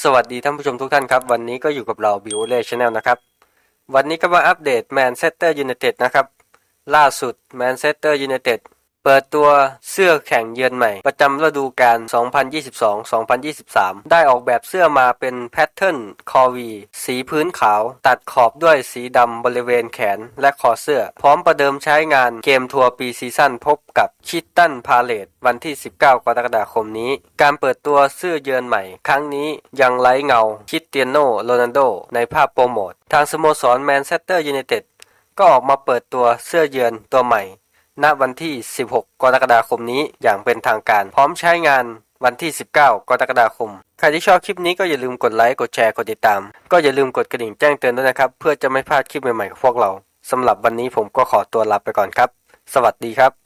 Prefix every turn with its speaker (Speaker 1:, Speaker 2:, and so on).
Speaker 1: สวัสดีท่านผู้ชมทุกท่านครับ วันนี้ก็อยู่กับเราบิวเล่ชแนลนะครับ วันนี้ก็มาอัปเดตแมนเชสเตอร์ยูไนเต็ดนะครับ ล่าสุดแมนเชสเตอร์ยูไนเต็ด เปิดตัวเสื้อแข่งเยือนใหม่ ประจำฤดูกาล 2022-2023 ได้ออกแบบเสื้อมาเป็นแพทเทิร์นคอวี สีพื้นขาว ตัดขอบด้วยสีดำบริเวณแขนและคอเสื้อ พร้อมประเดิมใช้งานเกมทัวร์ปีซีซั่นพบกับคิตตันพาเลตวันที่ 19 กรกฎาคมนี้ การเปิดตัวเสื้อเยือนใหม่ ครั้งนี้ยังไร้เงาคิตเตียโนโรนัลโด ในภาพโปรโมท ทางสโมสรแมนเชสเตอร์ยูไนเต็ดก็ออกมาเปิดตัวเสื้อเยือนตัวใหม่ ณวันที่ 16 กรกฎาคมนี้อย่างเป็นทางการ พร้อมใช้งานวันที่ 19 กรกฎาคม ใครที่ชอบคลิปนี้ก็อย่าลืมกดไลค์ กดแชร์ กดติดตาม ก็อย่าลืมกดกระดิ่งแจ้งเตือนด้วยนะครับ เพื่อจะไม่พลาดคลิปใหม่ๆของพวกเราสำหรับวันนี้ผมก็ขอตัวลาไปก่อนครับ สวัสดีครับ